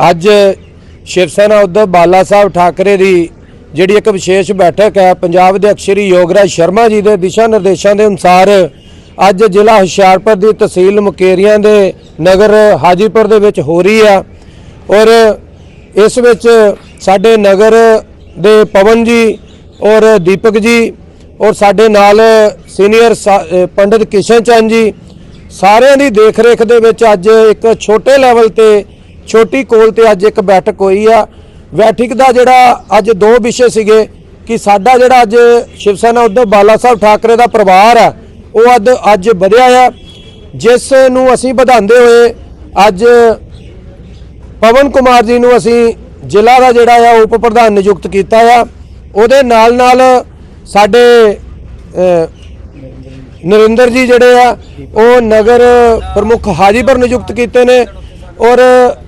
ਅੱਜ ਸ਼ਿਵ ਸੈਨਾ ਉद्धਵ ਬਾਲਾ ਸਾਹਿਬ ਠਾਕਰੇ ਦੀ ਜਿਹੜੀ ਇੱਕ ਵਿਸ਼ੇਸ਼ ਬੈਠਕ ਹੈ, ਪੰਜਾਬ ਦੇ ਅਕਸ਼ਰੀ ਯੋਗਰਾਜ ਸ਼ਰਮਾ ਜੀ ਦੇ ਦਿਸ਼ਾ ਨਿਰਦੇਸ਼ਾਂ ਦੇ ਅਨੁਸਾਰ ਅੱਜ ਜ਼ਿਲ੍ਹਾ ਹੁਸ਼ਿਆਰਪੁਰ ਦੀ ਤਹਿਸੀਲ ਮੁਕੇਰੀਆਂ ਦੇ ਨਗਰ ਹਾਜੀਪੁਰ ਦੇ ਵਿੱਚ ਹੋ ਰਹੀ ਆ ਔਰ ਇਸ ਵਿੱਚ ਸਾਡੇ ਨਗਰ ਦੇ ਪਵਨ ਜੀ ਔਰ ਦੀਪਕ ਜੀ ਔਰ ਸਾਡੇ ਨਾਲ ਸੀਨੀਅਰ ਸਾ- ਪੰਡਿਤ ਕਿਸ਼ਨ ਚੰਦ ਜੀ, ਸਾਰਿਆਂ ਦੀ ਦੇਖਰੇਖ ਦੇ ਵਿੱਚ ਅੱਜ ਇੱਕ ਛੋਟੇ ਲੈਵਲ ਤੇ ਛੋਟੀ ਕੋਲ ਤੇ ਅੱਜ ਇੱਕ ਬੈਠਕ ਹੋਈ ਆ। ਬੈਠਕ ਦਾ ਜਿਹੜਾ ਅੱਜ ਦੋ ਵਿਸ਼ੇ ਸੀਗੇ ਕਿ ਸਾਡਾ ਜਿਹੜਾ ਅੱਜ ਸ਼ਿਵ ਸੈਨਾ ਉद्धਵ ਬਾਲਾ ਸਾਹਿਬ ਠਾਕਰੇ ਦਾ ਪਰਿਵਾਰ ਆ, ਉਹ ਅੱਜ ਅੱਜ ਵਧਿਆ ਆ। ਜਿਸ ਨੂੰ ਅਸੀਂ ਵਧਾਉਂਦੇ ਹੋਏ ਅੱਜ ਪਵਨ ਕੁਮਾਰ ਜੀ ਨੂੰ ਅਸੀਂ ਜ਼ਿਲ੍ਹਾ ਦਾ ਜਿਹੜਾ ਆ, ਉਪ ਪ੍ਰਧਾਨ ਨਿਯੁਕਤ ਕੀਤਾ ਆ। ਉਹਦੇ ਨਾਲ ਨਾਲ ਸਾਡੇ ਨਰਿੰਦਰ ਜੀ ਜਿਹੜੇ ਆ, ਉਹ ਨਗਰ ਪ੍ਰਮੁੱਖ ਹਾਜੀਪੁਰ ਨਿਯੁਕਤ ਕੀਤੇ ਨੇ। ਔਰ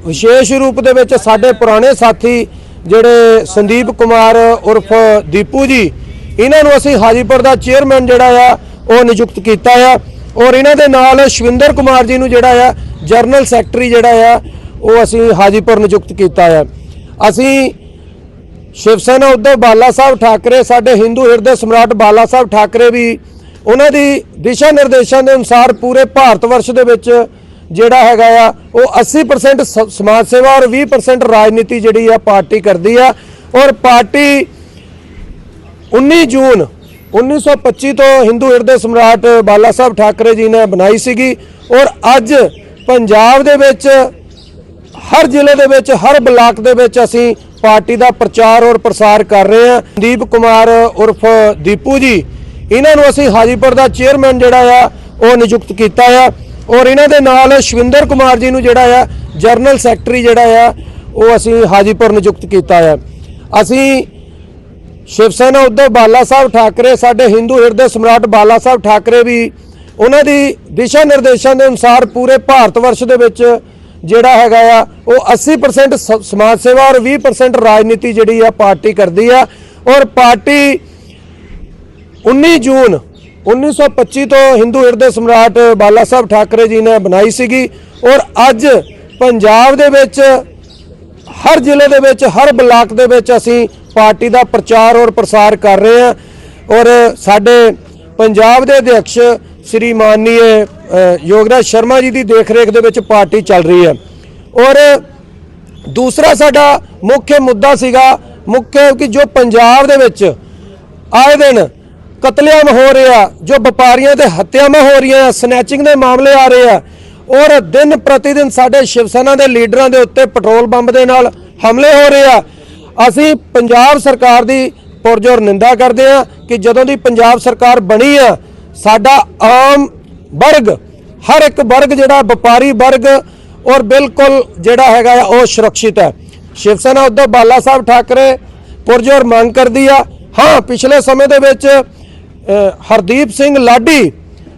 ਵਿਸ਼ੇਸ਼ ਰੂਪ ਦੇ ਵਿੱਚ ਸਾਡੇ ਪੁਰਾਣੇ ਸਾਥੀ ਜਿਹੜੇ ਸੰਦੀਪ ਕੁਮਾਰ ਉਰਫ ਦੀਪੂ ਜੀ, ਇਹਨਾਂ ਨੂੰ ਅਸੀਂ ਹਾਜੀਪੁਰ ਦਾ ਚੇਅਰਮੈਨ ਜਿਹੜਾ ਆ, ਉਹ ਨਿਯੁਕਤ ਕੀਤਾ ਆ। ਔਰ ਇਹਨਾਂ ਦੇ ਨਾਲ ਸ਼ਵਿੰਦਰ ਕੁਮਾਰ ਜੀ ਨੂੰ ਜਿਹੜਾ ਆ, ਜਨਰਲ ਸੈਕਟਰੀ ਜਿਹੜਾ ਆ, ਉਹ ਅਸੀਂ ਹਾਜੀਪੁਰ ਨਿਯੁਕਤ ਕੀਤਾ ਆ। ਅਸੀਂ ਸ਼ਿਵ ਸੈਨਾ ਉद्धਵ ਬਾਲਾ ਸਾਹਿਬ ਠਾਕਰੇ, ਸਾਡੇ ਹਿੰਦੂ ਹਿਰਦੇ ਸਮਰਾਟ ਬਾਲਾ ਸਾਹਿਬ ਠਾਕਰੇ ਵੀ ਉਹਨਾਂ ਦੀ ਦਿਸ਼ਾ ਨਿਰਦੇਸ਼ਾਂ ਦੇ ਅਨੁਸਾਰ ਪੂਰੇ ਭਾਰਤ ਵਰਸ਼ ਦੇ ਵਿੱਚ ਜਿਹੜਾ ਹੈਗਾ ਆ, ਉਹ 80% ਸ- ਸਮਾਜ ਸੇਵਾ ਔਰ 20% ਰਾਜਨੀਤੀ ਜਿਹੜੀ ਆ, ਪਾਰਟੀ ਕਰਦੀ ਆ। ਔਰ ਪਾਰਟੀ 19 ਜੂਨ 1925 ਤੋਂ ਹਿੰਦੂ ਹਿਰਦੇ ਸਮਰਾਟ ਬਾਲਾ ਸਾਹਿਬ ਠਾਕਰੇ ਜੀ ਨੇ ਬਣਾਈ ਸੀਗੀ। ਔਰ ਅੱਜ ਪੰਜਾਬ ਦੇ ਵਿੱਚ, ਹਰ ਜ਼ਿਲ੍ਹੇ ਦੇ ਵਿੱਚ, ਹਰ ਬਲਾਕ ਦੇ ਵਿੱਚ ਅਸੀਂ ਪਾਰਟੀ ਦਾ ਪ੍ਰਚਾਰ ਔਰ ਪ੍ਰਸਾਰ ਕਰ ਰਹੇ ਹਾਂ। ਦੀਪ ਕੁਮਾਰ ਉਰਫ ਦੀਪੂ ਜੀ, ਇਹਨਾਂ ਨੂੰ ਅਸੀਂ ਹਾਜੀਪੁਰ ਦਾ ਚੇਅਰਮੈਨ ਜਿਹੜਾ ਆ, ਉਹ ਨਿਯੁਕਤ ਕੀਤਾ ਆ। ਔਰ ਇਹਨਾਂ ਦੇ ਨਾਲ ਸ਼ਵਿੰਦਰ ਕੁਮਾਰ ਜੀ ਨੂੰ ਜਿਹੜਾ ਆ, ਜਨਰਲ ਸੈਕਟਰੀ ਜਿਹੜਾ ਆ, ਉਹ ਅਸੀਂ ਹਾਜੀਪੁਰ ਨਿਯੁਕਤ ਕੀਤਾ ਆ। ਅਸੀਂ ਸ਼ਿਵ ਸੈਨਾ ਉद्धਵ ਬਾਲਾ ਸਾਹਿਬ ਠਾਕਰੇ, ਸਾਡੇ ਹਿੰਦੂ ਹਿਰਦੇ ਸਮਰਾਟ ਬਾਲਾ ਸਾਹਿਬ ਠਾਕਰੇ ਵੀ ਉਹਨਾਂ ਦੀ ਦਿਸ਼ਾ ਨਿਰਦੇਸ਼ਾਂ ਦੇ ਅਨੁਸਾਰ ਪੂਰੇ ਭਾਰਤ ਵਰਸ਼ ਦੇ ਵਿੱਚ ਜਿਹੜਾ ਹੈਗਾ ਆ, ਉਹ 80% ਸ- ਸਮਾਜ ਸੇਵਾ ਔਰ 20% ਰਾਜਨੀਤੀ ਜਿਹੜੀ ਆ, ਪਾਰਟੀ ਕਰਦੀ ਆ। ਔਰ ਪਾਰਟੀ 19 ਜੂਨ 1925 ਤੋਂ ਹਿੰਦੂ ਹਿਰਦੇ ਸਮਰਾਟ ਬਾਲਾ ਸਾਹਿਬ ਠਾਕਰੇ ਜੀ ਨੇ ਬਣਾਈ ਸੀਗੀ ਔਰ ਅੱਜ ਪੰਜਾਬ ਦੇ ਵਿੱਚ, ਹਰ ਜ਼ਿਲ੍ਹੇ ਦੇ ਵਿੱਚ, ਹਰ ਬਲਾਕ ਦੇ ਵਿੱਚ ਅਸੀਂ ਪਾਰਟੀ ਦਾ ਪ੍ਰਚਾਰ ਔਰ ਪ੍ਰਸਾਰ ਕਰ ਰਹੇ ਹਾਂ ਔਰ ਸਾਡੇ ਪੰਜਾਬ ਦੇ ਅਧਿਕਸ਼ ਸ੍ਰੀ ਮਾਨਨੀय ਯੋਗਰਾਜ ਸ਼ਰਮਾ ਜੀ ਦੀ ਦੇਖਰੇਖ ਦੇ ਵਿੱਚ ਪਾਰਟੀ ਚੱਲ ਰਹੀ ਹੈ ਔਰ ਦੂਸਰਾ ਸਾਡਾ ਮੁੱਖ ਮੁੱਦਾ ਸੀਗਾ, ਮੁੱਖ ਕਿ ਜੋ ਪੰਜਾਬ ਦੇ ਵਿੱਚ ਆਏ ਦਿਨ ਕਤਲੇਆਮ ਹੋ ਰਿਹਾ, ਜੋ ਵਪਾਰੀਆਂ ਤੇ ਹੱਤਿਆਵਾਂ ਹੋ ਰਹੀਆਂ ਸਨੈਚਿੰਗ ਦੇ ਮਾਮਲੇ ਆ ਰਹੇ ਆ, ਔਰ ਦਿਨ ਪ੍ਰਤੀ ਦਿਨ ਸਾਡੇ ਸ਼ਿਵ ਸੈਨਾ ਦੇ ਲੀਡਰਾਂ ਦੇ ਉੱਤੇ ਪੈਟਰੋਲ ਬੰਬ ਦੇ ਨਾਲ ਹਮਲੇ ਹੋ ਰਹੇ ਆ। ਅਸੀਂ ਪੰਜਾਬ ਸਰਕਾਰ ਦੀ ਪੁਰਜੋਰ ਨਿੰਦਾ ਕਰਦੇ ਆ ਕਿ ਜਦੋਂ ਦੀ ਪੰਜਾਬ ਸਰਕਾਰ ਬਣੀ ਆ, ਸਾਡਾ ਆਮ ਵਰਗ, ਹਰ ਇੱਕ ਵਰਗ ਜਿਹੜਾ ਵਪਾਰੀ ਵਰਗ, ਔਰ ਬਿਲਕੁਲ ਜਿਹੜਾ ਹੈਗਾ ਆ, ਉਹ ਸੁਰੱਖਿਅਤ ਹੈ। ਸ਼ਿਵ ਸੈਨਾ ਉद्धਵ ਬਾਲਾ ਸਾਹਿਬ ਠਾਕਰੇ ਪੁਰਜੋਰ ਮੰਗ ਕਰਦੀ ਆ, ਹਾਂ, ਪਿਛਲੇ ਸਮੇਂ ਦੇ ਵਿੱਚ ਹਰਦੀਪ ਸਿੰਘ ਲਾਡੀ,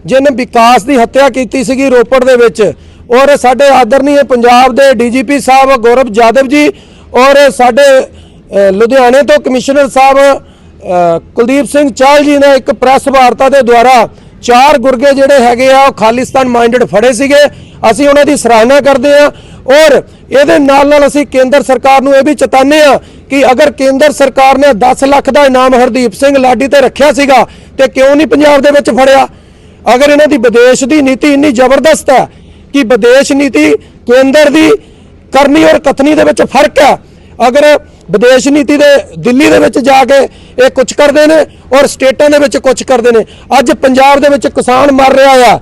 ਜਿਹਨੇ ਵਿਕਾਸ ਦੀ ਹੱਤਿਆ ਕੀਤੀ ਸੀਗੀ ਰੋਪੜ ਦੇ ਵਿੱਚ। ਔਰ ਸਾਡੇ ਆਦਰਨੀय ਪੰਜਾਬ ਦੇ ਡੀਜੀਪੀ ਸਾਹਿਬ ਗੌਰਵ ਜਾਦਵ ਜੀ ਔਰ ਸਾਡੇ ਲੁਧਿਆਣੇ ਤੋਂ ਕਮਿਸ਼ਨਰ ਸਾਹਿਬ ਕੁਲਦੀਪ ਸਿੰਘ ਚਾਹਲ ਜੀ ਨੇ ਇੱਕ ਪ੍ਰੈਸ ਵਾਰਤਾ ਦੇ ਦੁਆਰਾ ਚਾਰ ਗੁਰਗੇ ਜਿਹੜੇ ਹੈਗੇ ਆ, ਉਹ ਖਾਲਿਸਤਾਨ ਮਾਈਂਡਡ ਫੜੇ ਸੀਗੇ। ਅਸੀਂ ਉਹਨਾਂ ਦੀ ਸਰਾਹਨਾ ਕਰਦੇ ਆ ਔਰ ਇਹਦੇ ਨਾਲ ਨਾਲ ਅਸੀਂ ਕੇਂਦਰ ਸਰਕਾਰ ਨੂੰ ਇਹ ਵੀ ਚੇਤਾਉਂਦੇ ਆ ਕਿ ਅਗਰ ਕੇਂਦਰ ਸਰਕਾਰ ਨੇ 10 ਲੱਖ ਦਾ ਇਨਾਮ ਹਰਦੀਪ ਸਿੰਘ ਲਾਡੀ ਤੇ ਰੱਖਿਆ ਸੀਗਾ ਤੇ ਕਿਉਂ ਨਹੀਂ ਪੰਜਾਬ ਦੇ ਵਿੱਚ ਫੜਿਆ? ਅਗਰ ਇਹਨਾਂ ਦੀ ਵਿਦੇਸ਼ ਦੀ ਨੀਤੀ ਇੰਨੀ ਜ਼ਬਰਦਸਤ ਹੈ ਕਿ ਵਿਦੇਸ਼ ਨੀਤੀ ਕੇਂਦਰ ਦੀ ਕਰਨੀ ਔਰ ਕਥਨੀ ਦੇ ਵਿੱਚ ਫ਼ਰਕ ਹੈ, ਅਗਰ ਵਿਦੇਸ਼ ਨੀਤੀ ਦੇ ਦਿੱਲੀ ਦੇ ਵਿੱਚ ਜਾ ਕੇ ਇਹ ਕੁਝ ਕਰਦੇ ਨੇ ਔਰ ਸਟੇਟਾਂ ਦੇ ਵਿੱਚ ਕੁਝ ਕਰਦੇ ਨੇ, ਅੱਜ ਪੰਜਾਬ ਦੇ ਵਿੱਚ ਕਿਸਾਨ ਮਰ ਰਿਹਾ ਆ।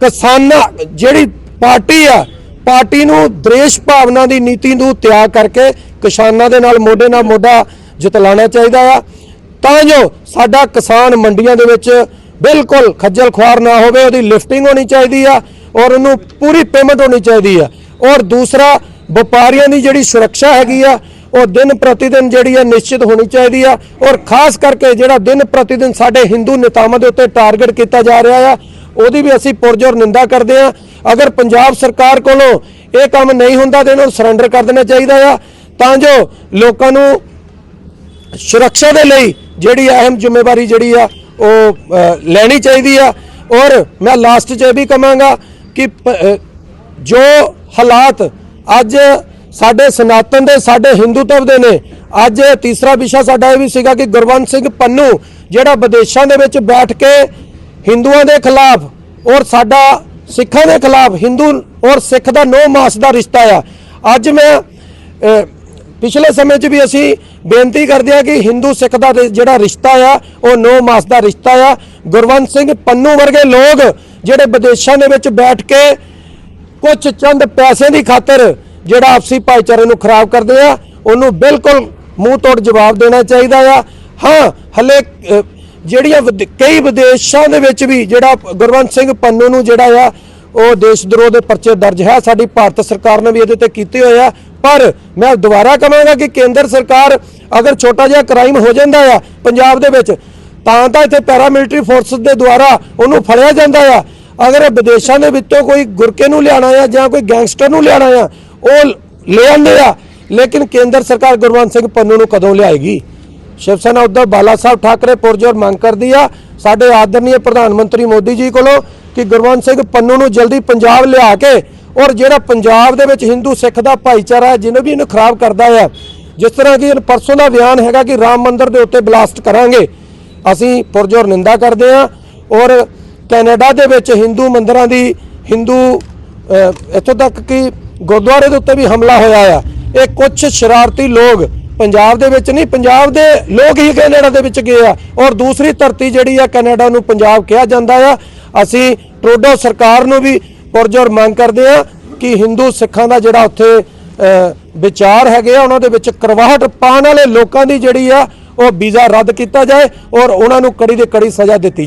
ਕਿਸਾਨਾਂ, ਜਿਹੜੀ ਪਾਰਟੀ ਆ, ਪਾਰਟੀ ਨੂੰ ਦੇਸ਼ ਭਾਵਨਾ ਦੀ ਨੀਤੀ ਨੂੰ ਤਿਆਗ ਕਰਕੇ ਕਿਸਾਨਾਂ ਦੇ ਨਾਲ ਮੋਢੇ ਨਾਲ ਮੋਢਾ ਜਿਤਲਾਣਾ ਚਾਹੀਦਾ ਆ। ਤਾਂ ਜੋ ਸਾਡਾ ਕਿਸਾਨ ਮੰਡੀਆਂ ਦੇ ਵਿੱਚ ਬਿਲਕੁਲ ਖੱਜਲ ਖੁਆਰ ਨਾ ਹੋਵੇ, ਉਹਦੀ ਲਿਫਟਿੰਗ ਹੋਣੀ ਚਾਹੀਦੀ ਆ ਔਰ ਉਹਨੂੰ ਪੂਰੀ ਪੇਮੈਂਟ ਹੋਣੀ ਚਾਹੀਦੀ ਆ। ਔਰ ਦੂਸਰਾ, ਵਪਾਰੀਆਂ ਦੀ ਜਿਹੜੀ ਸੁਰੱਖਿਆ ਹੈਗੀ ਆ, ਉਹ ਦਿਨ ਪ੍ਰਤੀ ਦਿਨ ਜਿਹੜੀ ਆ ਨਿਸ਼ਚਿਤ ਹੋਣੀ ਚਾਹੀਦੀ ਆ। ਔਰ ਖਾਸ ਕਰਕੇ ਜਿਹੜਾ ਦਿਨ ਪ੍ਰਤੀ ਦਿਨ ਸਾਡੇ ਹਿੰਦੂ ਨੇਤਾਵਾਂ ਦੇ ਉੱਤੇ ਟਾਰਗੇਟ ਕੀਤਾ ਜਾ ਰਿਹਾ ਆ, ਉਹਦੀ ਵੀ ਅਸੀਂ ਪੁਰਜੋਰ ਨਿੰਦਾ ਕਰਦੇ ਆ। ਅਗਰ ਪੰਜਾਬ ਸਰਕਾਰ ਕੋਲੋਂ ਇਹ ਕੰਮ ਨਹੀਂ ਹੁੰਦਾ, ਤੇ ਇਹਨਾਂ ਨੂੰ ਸਰੈਂਡਰ ਕਰ ਦੇਣਾ ਚਾਹੀਦਾ ਆ। ਤਾਂ ਜੋ ਲੋਕਾਂ ਨੂੰ ਸੁਰੱਖਿਆ ਦੇ ਲਈ ਜਿਹੜੀ ਅਹਿਮ ਜ਼ਿੰਮੇਵਾਰੀ ਜਿਹੜੀ ਆ, ਉਹ ਲੈਣੀ ਚਾਹੀਦੀ ਆ। ਔਰ ਮੈਂ ਲਾਸਟ 'ਚ ਇਹ ਵੀ ਕਹਾਂਗਾ ਕਿ, ਪ- ਜੋ ਹਾਲਾਤ ਅੱਜ ਸਾਡੇ ਸਨਾਤਨ ਦੇ, ਸਾਡੇ ਹਿੰਦੂਤਵ ਦੇ ਨੇ, ਅੱਜ ਤੀਸਰਾ ਵਿਸ਼ਾ ਸਾਡਾ ਇਹ ਵੀ ਸੀਗਾ ਕਿ ਗੁਰਵੰਤ ਸਿੰਘ ਪੰਨੂ, ਜਿਹੜਾ ਵਿਦੇਸ਼ਾਂ ਦੇ ਵਿੱਚ ਬੈਠ ਕੇ ਹਿੰਦੂਆਂ ਦੇ ਖਿਲਾਫ ਔਰ ਸਾਡਾ ਸਿੱਖਾਂ ਦੇ ਖਿਲਾਫ ਹਿੰਦੂ ਔਰ ਸਿੱਖ ਦਾ ਨੋ ਮਾਸ ਦਾ ਰਿਸ਼ਤਾ ਆ। ਅੱਜ ਮੈਂ ਪਿਛਲੇ ਸਮੇਂ 'ਚ ਵੀ ਅਸੀਂ ਬੇਨਤੀ ਕਰਦੇ ਹਾਂ ਕਿ ਹਿੰਦੂ ਸਿੱਖ ਦਾ ਰਿ- ਜਿਹੜਾ ਰਿਸ਼ਤਾ ਆ, ਉਹ ਨੋ ਮਾਸ ਦਾ ਰਿਸ਼ਤਾ ਆ। ਗੁਰਵੰਤ ਸਿੰਘ ਪੰਨੂ ਵਰਗੇ ਲੋਕ ਜਿਹੜੇ ਵਿਦੇਸ਼ਾਂ ਦੇ ਵਿੱਚ ਬੈਠ ਕੇ ਕੁਝ ਚੰਦ ਪੈਸੇ ਦੀ ਖਾਤਰ ਜਿਹੜਾ ਆਪਸੀ ਭਾਈਚਾਰੇ ਨੂੰ ਖਰਾਬ ਕਰਦੇ ਆ, ਉਹਨੂੰ ਬਿਲਕੁਲ ਮੂੰਹ ਤੋੜ ਜਵਾਬ ਦੇਣਾ ਚਾਹੀਦਾ ਆ। ਹਾਂ, ਹਲੇ ਜਿਹੜੀਆਂ ਵਿਦ- ਕਈ ਵਿਦੇਸ਼ਾਂ ਦੇ ਵਿੱਚ ਵੀ ਜਿਹੜਾ ਗੁਰਵੰਤ ਸਿੰਘ ਪੰਨੂ ਨੂੰ ਜਿਹੜਾ ਆ, ਉਹ ਦੇਸ਼ ਦਰੋਹ ਦੇ ਪਰਚੇ ਦਰਜ ਹੈ। ਸਾਡੀ ਭਾਰਤ ਸਰਕਾਰ ਨੇ ਵੀ ਇਹਦੇ ਤੇ ਕੀਤੇ ਹੋਏ ਆ। ਪਰ ਮੈਂ ਦੁਬਾਰਾ ਕਹਾਂਗਾ ਕਿ ਕੇਂਦਰ ਸਰਕਾਰ ਅਗਰ ਛੋਟਾ ਜਿਹਾ ਕ੍ਰਾਈਮ ਹੋ ਜਾਂਦਾ ਆ ਪੰਜਾਬ ਦੇ ਵਿੱਚ, ਤਾਂ ਤਾਂ ਇੱਥੇ ਪੈਰਾਮਿਲਟਰੀ ਫੋਰਸ ਦੇ ਦੁਆਰਾ ਉਹਨੂੰ ਫੜਿਆ ਜਾਂਦਾ ਆ। ਅਗਰ ਵਿਦੇਸ਼ਾਂ ਦੇ ਵਿੱਚੋਂ ਕੋਈ ਗੁਰਕੇ ਨੂੰ ਲਿਆਣਾ ਆ ਜਾਂ ਕੋਈ ਗੈਂਗਸਟਰ ਨੂੰ ਲਿਆਣਾ ਆ, ਉਹ ਲੈ ਆਉਂਦੇ ਆ। ਲੇਕਿਨ ਕੇਂਦਰ ਸਰਕਾਰ ਗੁਰਵੰਤ ਸਿੰਘ ਪੰਨੂ ਨੂੰ ਕਦੋਂ ਲਿਆਏਗੀ? ਸ਼ਿਵ ਸੈਨਾ ਉਧਰ ਬਾਲਾ ਸਾਹਿਬ ਠਾਕਰੇ ਪੁਰਜੋਰ ਮੰਗ ਕਰਦੀ ਆ। ਸਾਡੇ ਆਦਰਨੀਏ ਪ੍ਰਧਾਨ ਮੰਤਰੀ ਮੋਦੀ ਜੀ ਕੋਲੋਂ ਕਿ ਗੁਰਵੰਤ ਸਿੰਘ ਪੰਨੂ ਨੂੰ ਜਲਦੀ ਪੰਜਾਬ ਲਿਆ ਕੇ ਔਰ ਜਿਹੜਾ ਪੰਜਾਬ ਦੇ ਵਿੱਚ ਹਿੰਦੂ ਸਿੱਖ ਦਾ ਭਾਈਚਾਰਾ ਹੈ, ਜਿਹਨੂੰ ਵੀ ਇਹਨੂੰ ਖਰਾਬ ਕਰਦਾ ਆ ਜਿਸ ਤਰ੍ਹਾਂ ਕਿ ਇਹ ਪਰਸੋਂ ਦਾ ਬਿਆਨ ਹੈਗਾ ਕਿ ਰਾਮ ਮੰਦਿਰ ਦੇ ਉੱਤੇ ਬਲਾਸਟ ਕਰਾਂਗੇ, ਅਸੀਂ ਪੁਰਜੋਰ ਨਿੰਦਾ ਕਰਦੇ ਹਾਂ ਔਰ ਕੈਨੇਡਾ ਦੇ ਵਿੱਚ ਹਿੰਦੂ ਮੰਦਿਰਾਂ ਦੀ, ਹਿੰਦੂ ਇੱਥੋਂ ਤੱਕ ਕਿ ਗੁਰਦੁਆਰੇ ਦੇ ਉੱਤੇ ਵੀ ਹਮਲਾ ਹੋਇਆ ਆ। ਇਹ ਕੁਝ ਸ਼ਰਾਰਤੀ ਲੋਕ ਪੰਜਾਬ ਦੇ ਵਿੱਚ ਨਹੀਂ, ਪੰਜਾਬ ਦੇ ਲੋਕ ਹੀ ਕੈਨੇਡਾ ਦੇ ਵਿੱਚ ਗਏ ਆ। ਔਰ ਦੂਸਰੀ ਧਰਤੀ ਜਿਹੜੀ ਆ, ਕੈਨੇਡਾ ਨੂੰ ਪੰਜਾਬ ਕਿਹਾ ਜਾਂਦਾ ਆ। ਅਸੀਂ ਟਰੋਡੋ ਸਰਕਾਰ ਨੂੰ ਵੀ ਪੁਰਜੋਰ ਮੰਗ ਕਰਦੇ ਆ ਕਿ ਹਿੰਦੂ ਸਿੱਖਾਂ ਦਾ ਜਿਹੜਾ ਉੱਥੇ ਵਿਚਾਰ ਹੈਗੇ ਆ, ਉਹਨਾਂ ਦੇ ਵਿੱਚ ਕਰਵਾਹਟ ਪਾਉਣ ਵਾਲੇ ਲੋਕਾਂ ਦੀ ਜਿਹੜੀ ਆ, ਉਹ ਵੀਜ਼ਾ ਰੱਦ ਕੀਤਾ ਜਾਏ ਔਰ ਉਹਨਾਂ ਨੂੰ ਕੜੀ ਦੇ ਕੜੀ ਸਜ਼ਾ ਦਿੱਤੀ